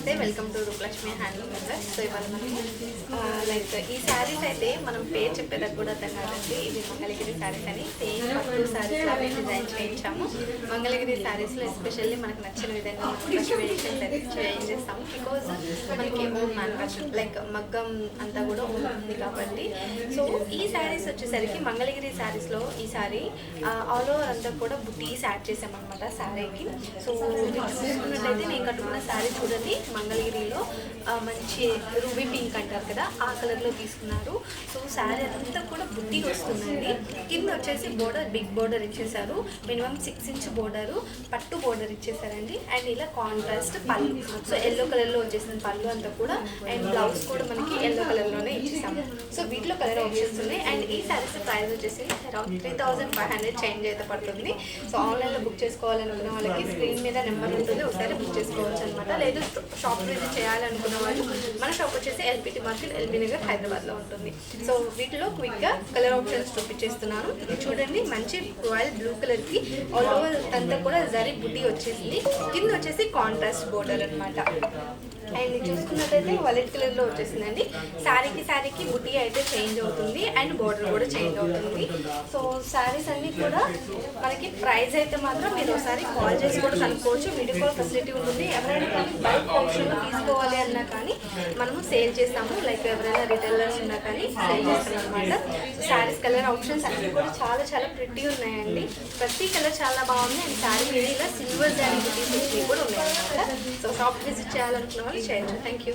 నమస్తే welcome to Rupalakshmi handloom member so ఇవాళ మనం లైక్ ఈ శారీస్ అయితే మనం పేరు చెప్పేదాకా కూడా అర్థం కాదండి ఇది మంగళగిరి శారీస్ అని సేమ్ పట్టు శారీస్ లాగా డిజైన్ చేయించాము. మంగళగిరి శారీస్లో ఎస్పెషల్లీ మనకు నచ్చిన విధంగా కస్టమైజేషన్స్ అయితే చేంజ్ చేస్తాము. బికాజ్ మనకి ఓన్ మ్యానుఫ్యాక్చర్ లైక్ మగ్గం అంతా కూడా own ఉంది కాబట్టి. సో ఈ శారీస్ వచ్చేసరికి మంగళగిరి శారీస్లో ఈ శారీ ఆల్ ఓవర్ అంతా కూడా బుటీస్ యాడ్ చేసామన్నమాట శారీకి. సో చూసుకున్నట్లయితే నేను కట్టుకున్న శారీ చూడండి. మంగళగిరిలో మంచి రూబీ పింక్ అంటారు కదా ఆ కలర్లో తీసుకున్నారు. సో శారీ అంతా కూడా బుట్టి వస్తుందండి. కింద వచ్చేసి బోర్డర్ బిగ్ బోర్డర్ ఇచ్చేసారు మినిమం సిక్స్ ఇంచ్ బోర్డరు పట్టు బోర్డర్ ఇచ్చేసారండి అండ్ ఇలా కాంట్రాస్ట్ పళ్ళు. సో ఎల్లో కలర్లో వచ్చేసిన పళ్ళు అంతా కూడా అండ్ బ్లౌజ్ కూడా మనకి ఎల్లో కలర్లోనే ఇచ్చేసాము సో వీటిలో కలర్ ఆప్షన్స్ ఉన్నాయి. అండ్ ఈ శారీస్ ప్రైస్ వచ్చేసి around three thousand five hundred change అయితే పడుతుంది. సో ఆన్లైన్లో బుక్ చేసుకోవాలనుకున్న వాళ్ళకి స్క్రీన్ మీద నెంబర్ ఉంటుంది. ఒకసారి బుక్ చేసుకోవచ్చు అనమాట లేదు షాప్ ఇది చేయాలనుకున్న వాళ్ళు మన షాప్ వచ్చేసి ఎల్పిటి మార్కెట్ ఎల్బీ నగర్ హైదరాబాద్లో ఉంటుంది. సో వీటిలో క్విక్గా కలర్ ఆప్షన్స్ చూపించేస్తున్నాను. ఇది చూడండి మంచి రాయల్ బ్లూ కలర్కి ఆల్ ఓవర్ అంతా కూడా జరీ బుట్టి వచ్చేసింది. కింద వచ్చేసి కాంట్రాస్ట్ బోర్డర్ అనమాట అండ్ చూసుకున్నట్లయితే చూసుకున్నట్టయితే వైలెట్ కలర్లో వచ్చేసిందండి. శారీకి శారీకి బుటీ అయితే చేంజ్ అవుతుంది అండ్ బోర్డర్ కూడా చేంజ్ అవుతుంది. సో శారీస్ అన్నీ కూడా మనకి ప్రైస్ అయితే మాత్రం మీరు ఒకసారి కాల్ చేసి కూడా కనుక్కోవచ్చు. వీడియో కాల్ ఫెసిలిటీ ఉంటుంది. ఎవరైనా కానీ బల్క్ ఆప్షన్ తీసుకోవాలి అన్నా కానీ మనము సేల్ చేస్తాము. లైక్ ఎవరైనా రిటైలర్స్ ఉన్నా కానీ సేల్ చేస్తాం అనమాట సో శారీస్ కలర్ ఆప్షన్స్ అన్నీ కూడా చాలా చాలా ప్రిటీ ఉన్నాయండి. ప్రతి కలర్ చాలా బాగుంది. అండ్ శారీ మీద సిల్వర్ జారీ కూడా ఉన్నాయి అనమాట సో షాప్ విజిట్ చేయాలనుకున్న వాళ్ళు చేయొచ్చు. Thank you